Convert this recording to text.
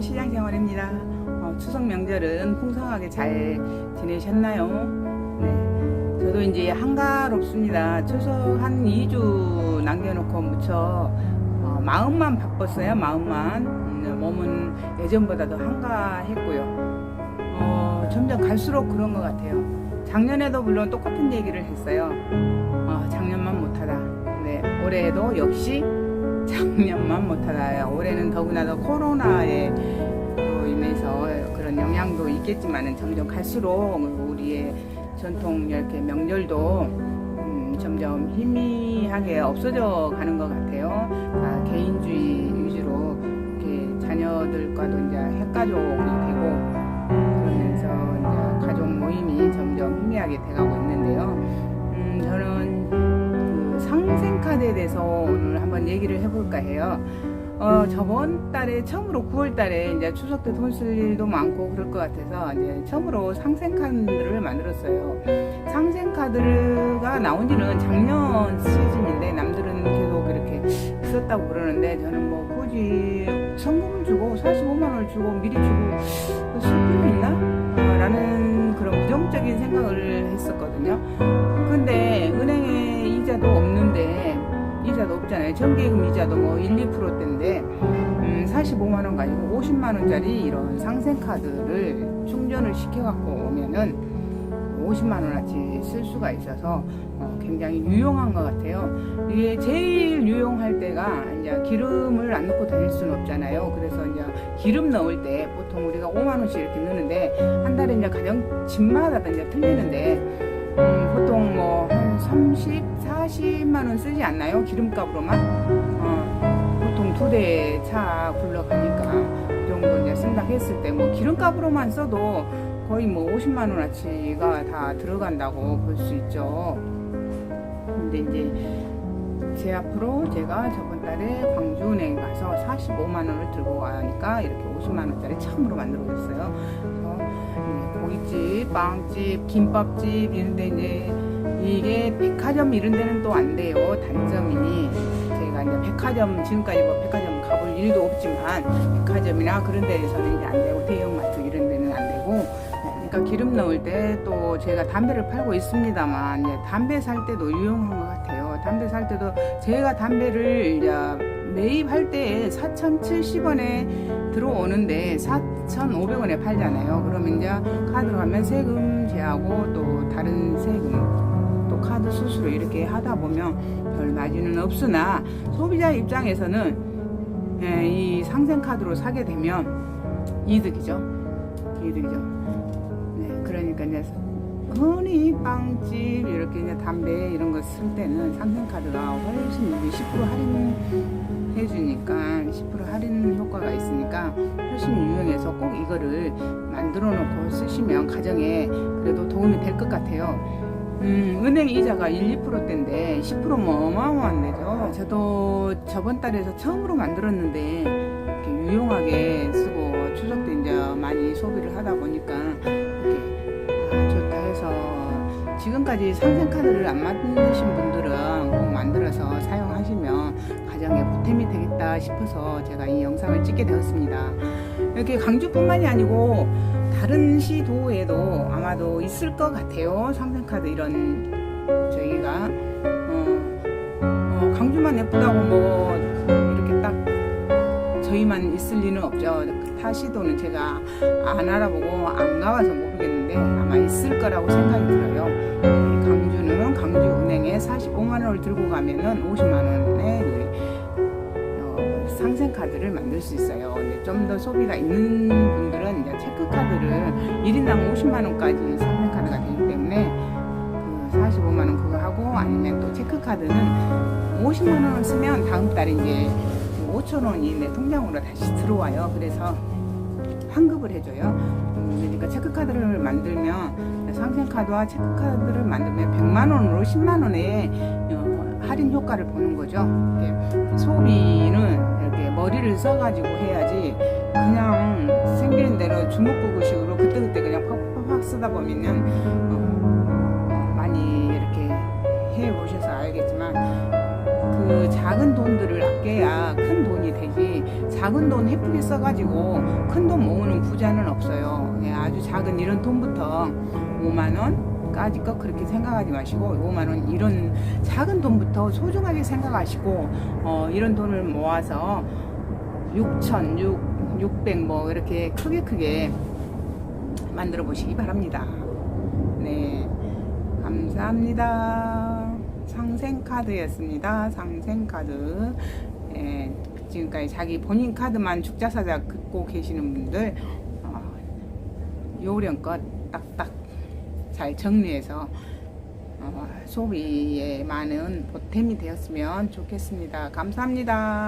시장 생활입니다. 어, 추석 명절은 풍성하게 잘 지내셨나요? 네. 저도 이제 한가롭습니다. 추석 한 2주 남겨놓고 무쳐 어, 마음만 바빴어요. 마음만. 음, 몸은 예전보다도 한가했고요. 어, 점점 갈수록 그런 것 같아요. 작년에도 물론 똑같은 얘기를 했어요. 어, 작년만 못하다. 네, 올해도 역시 작년만 못하다. 올해는 더구나 더 코로나에 로 인해서 그런 영향도 있겠지만은 점점 갈수록 우리의 전통 이렇게 명절도 음, 점점 희미하게 없어져 가는 것 같아요. 다 개인주의 위주로 이렇게 자녀들과도 이제 핵가족이 되고 그러면서 이제 가족 모임이 점점 희미하게 돼가고 있는 카드에 대해서 오늘 한번 얘기를 해볼까 해요. 어, 저번 달에 처음으로 9월 달에 이제 추석 때 돈 쓸 일도 많고 그럴 것 같아서 이제 처음으로 상생 카드를 만들었어요. 상생 카드가 나온 지는 작년 시즌인데 남들은 계속 이렇게 썼다고 그러는데 저는 뭐 굳이 성금을 주고 45만 원을 주고 미리 주고 쓸 필요 있나? 어, 라는 그런 부정적인 생각을 했었거든요. 이자도 없잖아요. 정기금 이자도 뭐 1, 2%대인데 음, 45만 원 가지고 50만 원짜리 이런 상생 카드를 충전을 시켜 갖고 오면은 50만 원어치 쓸 수가 있어서 어, 굉장히 유용한 것 같아요. 이게 제일 유용할 때가 이제 기름을 안 넣고 다닐 수는 없잖아요. 그래서 이제 기름 넣을 때 보통 우리가 5만 원씩 이렇게 넣는데 한 달에 이제 가정 집마다 이제 틀리는데 음, 보통 뭐 한 30, 40만 원 쓰지 않나요? 기름값으로만? 어, 보통 두 대 차 굴러가니까 그 정도 이제 쓴다 했을 때 뭐 기름값으로만 써도 거의 뭐 50만 원어치가 다 들어간다고 볼 수 있죠. 근데 이제 제 앞으로 제가 저번 달에 광주은행 가서 45만 원을 들고 가니까 이렇게 50만 원짜리 처음으로 만들어 줬어요. 그래서 음, 고깃집, 빵집, 김밥집 이런 데 이제 이게 백화점 이런 데는 또 안 돼요. 단점이 제가 이제 백화점 지금까지 뭐 백화점 가볼 일도 없지만 백화점이나 그런 데에서는 이제 안 되고 대형마트 이런 데는 안 되고 그러니까 기름 넣을 때 또 제가 담배를 팔고 있습니다만 이제 담배 살 때도 유용한 것 같아요. 담배 살 때도 제가 담배를 매입할 때 4,070원에 들어오는데 4,500원에 팔잖아요. 그러면 이제 카드로 가면 세금 제하고 또 다른 세금 또 카드 수수료 이렇게 하다 보면 별 마진은 없으나 소비자 입장에서는 예, 이 상생 카드로 사게 되면 이득이죠. 이득이죠. 네, 그러니까 이제 흔히 빵집 이렇게 이제 담배 이런 거 쓸 때는 상생 카드가 훨씬 이게 10% 할인 해 주니까 10% 할인 효과가 있으니까 훨씬 유용해서 꼭 이거를 만들어 놓고 쓰시면 가정에 그래도 도움이 될 것 같아요. 음, 은행 이자가 1, 2%대인데 10%면 어마어마한 데죠. 저도 저번 달에서 처음으로 만들었는데 이렇게 유용하게 쓰고 추석 때 이제 많이 소비를 하다 보니까 지금까지 상생카드를 안 만드신 분들은 꼭 만들어서 사용하시면 가정에 보탬이 되겠다 싶어서 제가 이 영상을 찍게 되었습니다. 이렇게 강주뿐만이 아니고 다른 시도에도 아마도 있을 것 같아요. 상생카드 이런 저희가 어, 어, 강주만 예쁘다고 뭐 이렇게 딱 저희만 있을 리는 없죠. 타 시도는 제가 안 알아보고 안 가봐서 모르겠는데 아마 있을 거라고 생각이 들어요. 네, 강주는 강주은행에 45만 원을 들고 가면은 50만 원에 네, 어, 상생카드를 만들 수 있어요. 좀더 소비가 있는 분들은 이제 체크카드를 1인당 50만 원까지 상생카드가 되기 때문에 그 45만 원 그거 하고 아니면 또 체크카드는 50만 원을 쓰면 다음 달에 이제 5천 원이 내 통장으로 다시 들어와요. 그래서 환급을 해줘요. 음, 그러니까 체크카드를 만들면 상생카드와 체크카드를 만들면 100만 원으로 10만 원의 어, 할인 효과를 보는 거죠. 소비는 이렇게 머리를 써가지고 해야지 그냥 생기는 대로 주먹구구식으로 그때그때 그냥 팍팍팍 쓰다 보면은 어, 많이 이렇게 해 보셔서 알겠지만 그 작은 돈들을 아껴야 큰 돈이 되지 작은 돈 예쁘게 써가지고 큰 돈 모으는 부자는 없어요. 예, 아주 작은 이런 돈부터 5만 원까지 거 그렇게 생각하지 마시고 5만 원 이런 작은 돈부터 소중하게 생각하시고 어, 이런 돈을 모아서 6천, 6, 600 뭐 이렇게 크게 크게 만들어 보시기 바랍니다. 네, 감사합니다. 상생카드였습니다. 상생카드. 예, 지금까지 자기 본인 카드만 죽자사자 긋고 계시는 분들 어, 요령껏 딱딱 잘 정리해서 어, 소비에 많은 보탬이 되었으면 좋겠습니다. 감사합니다.